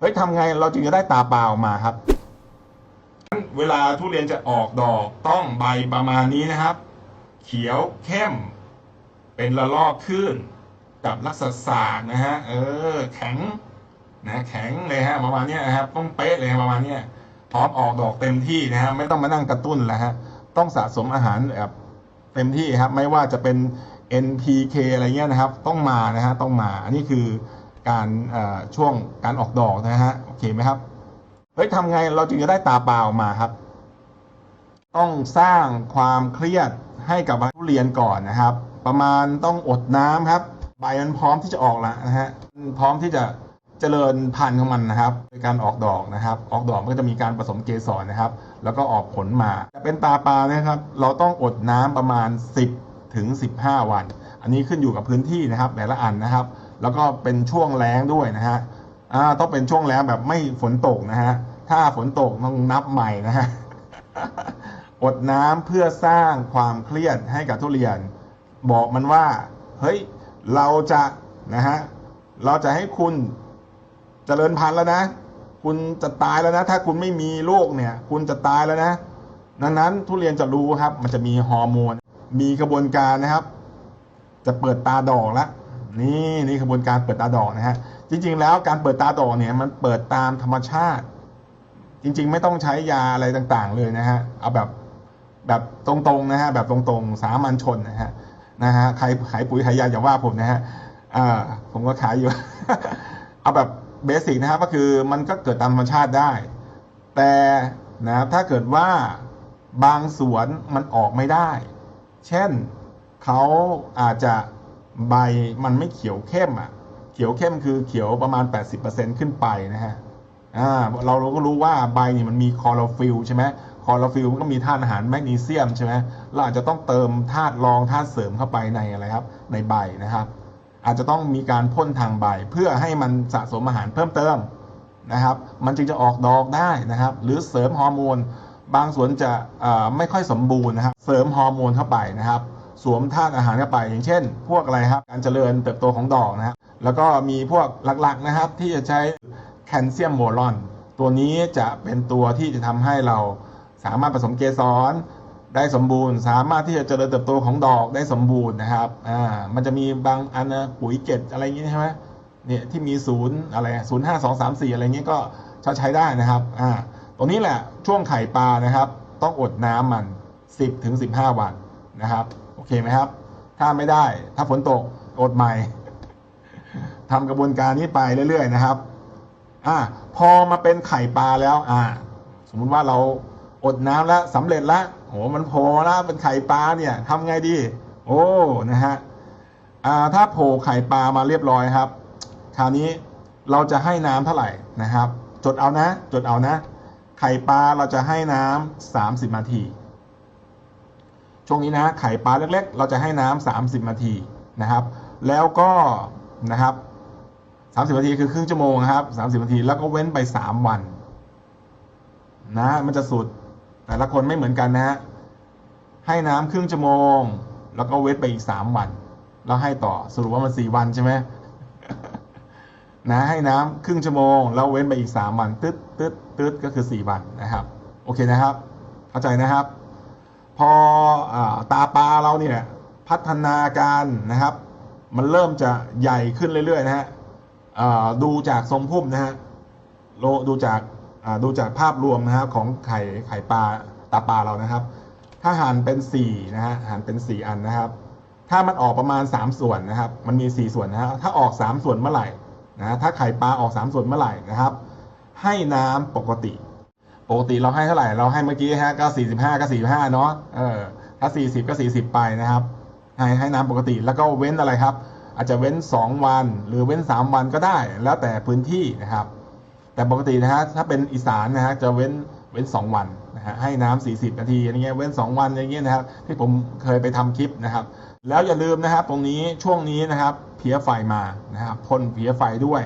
เฮ้ยทำไงเราจึงจะได้ตาเปล่ามาครับ เวลาทุเรียนจะออกดอกต้องใบประมาณนี้นะครับ เขียวเข้ม เป็นระลอกขึ้นกับลักษณะสากนะฮะเออ แข็งนะแข็งเลยฮะประมาณนี้นะครับ ต้องเป๊ะเลยประมาณนี้พร้อมออกดอกเต็มที่นะฮะไม่ต้องมานั่งกระตุ้นแล้วฮะต้องสะสมอาหารแบบเต็มที่ครับ ไม่ว่าจะเป็น NPK อะไรเงี้ยนะครับ ต้องมานะฮะต้องมา อันนี้คือ การช่วงการออกดอกนะฮะโอเคไหมครับเฮ้ยทำไงเราจึงจะได้ตาเปล่าออกมาครับ ต้องสร้างความเครียดให้กับทุเรียนก่อนนะครับ ประมาณต้องอดน้ำครับ ใบมันพร้อมที่จะออกแล้วนะฮะพร้อมที่จะเจริญพันธุ์ของมันนะครับในการออกดอกนะครับ ออกดอกมันก็จะมีการผสมเกสรนะครับ แล้วก็ออกผลมาจะเป็นตาปลานะครับ เราต้องอดน้ำประมาณ 10ถึง15 วัน อันนี้ขึ้นอยู่กับพื้นที่นะครับ แต่ละอันนะครับ แล้วก็เป็นช่วงแล้งด้วยนะฮะอ่าต้องเป็นช่วงแล้งแบบไม่ฝนตกนะฮะถ้าฝนตกต้องนับใหม่นะฮะอดน้ำเพื่อสร้างความเครียดให้กับทุเรียน บอกมันว่า เฮ้ย เราจะนะฮะเราจะให้คุณเจริญพันธุ์แล้วนะ คุณจะตายแล้วนะ ถ้าคุณไม่มีลูกเนี่ย คุณจะตายแล้วนะดังนั้นทุเรียนจะรู้ครับ มันจะมีฮอร์โมน มีกระบวนการนะครับ จะเปิดตาดอกแล้ว นี่นี่กระบวนการเปิดตาดอกนะฮะจริง ๆ แล้วการเปิดตาดอกเนี่ยมันเปิดตามธรรมชาติ จริง ๆ ไม่ต้องใช้ยาอะไรต่างๆ เลยนะฮะเอาแบบแบบตรงๆนะฮะแบบตรงๆ สามัญชนนะฮะนะฮะใครขายปุ๋ยขายยาอย่าว่าผมนะฮะอ่าผมก็ขายอยู่ เอาแบบเบสิกนะครับก็คือมันก็เกิดตามธรรมชาติได้ แต่นะถ้าเกิดว่าบางสวนมันออกไม่ได้ เช่นเขาอาจจะ ใบมันไม่เขียวเข้มอะ เขียวเข้มคือเขียวประมาณ 80%ขึ้นไปนะฮะอ่าเราเราก็รู้ว่าใบนี่มันมีคอโรฟิลใช่ไหมคอโรฟิลมันก็มีธาตุอาหารแมกนีเซียมใช่ไหมเราอาจจะต้องเติมธาตุรองธาตุเสริมเข้าไปในอะไรครับ ในใบนะครับ อาจจะต้องมีการพ่นทางใบเพื่อให้มันสะสมอาหารเพิ่มเติมนะครับ มันจึงจะออกดอกได้นะครับ หรือเสริมฮอร์โมนบางสวนจะอ่อไม่ค่อยสมบูรณ์นะครับ เสริมฮอร์โมนเข้าไปนะครับ สวมธาตุอาหารเข้าไป อย่างเช่น พวกอะไรครับการเจริญเติบโตของดอกนะครับแล้วก็มีพวกหลักๆนะครับ ที่จะใช้แคลเซียมโบรอน ตัวนี้จะเป็นตัวที่จะทำให้เราสามารถผสมเกสรได้สมบูรณ์ สามารถที่จะเจริญเติบโตของดอกได้สมบูรณ์นะครับอ่ามันจะมีบางอันนะปุ๋ยเกตอะไรอย่างงี้ใช่ไหมเนี่ยที่มีศูนย์อะไรศูนย์ห้าสองสามสี่อะไรเงี้ยก็ใช้ใช้ได้นะครับอ่าตรงนี้แหละช่วงไข่ปลานะครับ ต้องอดน้ำมัน10ถึง15วันนะครับ อเคไหมครับ ถ้าไม่ได้ ถ้าฝนตกอดใหม่ทำกระบวนการนี้ไปเรื่อยๆนะครับ อ่า พอมาเป็นไข่ปลาแล้ว อ่า สมมุติว่าเราอดน้ำแล้วสำเร็จแล้วโหมันโผล่แล้วเป็นไข่ปลาเนี่ยทำไงดี โอ้นะฮะอ่าถ้าโผล่ไข่ปลามาเรียบร้อยครับ คราวนี้เราจะให้น้ำเท่าไหร่นะครับ จดเอานะ จดเอานะ ไข่ปลาเราจะให้น้ำสามสิบนาที ช่วงนี้นะไข่ปลาเล็กๆ เราจะให้น้ำสามสิบนาทีนะครับ แล้วก็นะครับสามสิบนาทีคือครึ่งชั่วโมงครับสามสิบนาทีแล้วก็เว้นไปสามวันนะมันจะสุดแต่ละคนไม่เหมือนกันนะฮะให้น้ำครึ่งชั่วโมง แล้วก็เว้นไปอีกสามวัน แล้วให้ต่อสรุปว่ามันสี่วันใช่ไหมนะให้น้ำครึ่งชั่วโมง แล้วเว้นไปอีกสามวัน ตึ๊ดตึ๊ดตึ๊ดก็คือสี่วันนะครับ โอเคนะครับ เข้าใจนะครับ พออตาปลาเราเนี่ยพัฒนาการนะครับ มันเริ่มจะใหญ่ขึ้นเรื่อยๆนะฮะดูจากทรงพุ่มนะฮะดูจากดูจากภาพรวมนะครับของไข่ไข่ปลาตาปลาเรานะครับ ถ้าหั่นเป็นสี่นะฮะหั่นเป็นสี่อันนะครับ ถ้ามันออกประมาณ 3 ส่วนนะครับ มันมี 4 ส่วนนะฮะถ้าออก 3 ส่วนเมื่อไหร่นะถ้าไข่ปลาออก 3 ส่วนเมื่อไหร่นะครับ ให้น้ำปกติ ปกติเราให้เท่าไหร่เราให้เมื่อกี้ฮะก็45ก็45เนาะเออถ้า40ก็40ไปนะครับ ให้ให้น้ำปกติแล้วก็เว้นอะไรครับ อาจจะเว้น2วันหรือเว้น3วันก็ได้ แล้วแต่พื้นที่นะครับ แต่ปกตินะฮะถ้าเป็นอีสานนะฮะจะเว้นเว้น2วันนะฮะให้น้ำ40 นาทีอย่างเงี้ยเว้น 2 วันอย่างเงี้ยนะครับที่ผมเคยไปทำคลิปนะครับ แล้วอย่าลืมนะครับตรงนี้ช่วงนี้นะครับเพี้ยไฟมานะครับพ่นเพี้ยไฟด้วย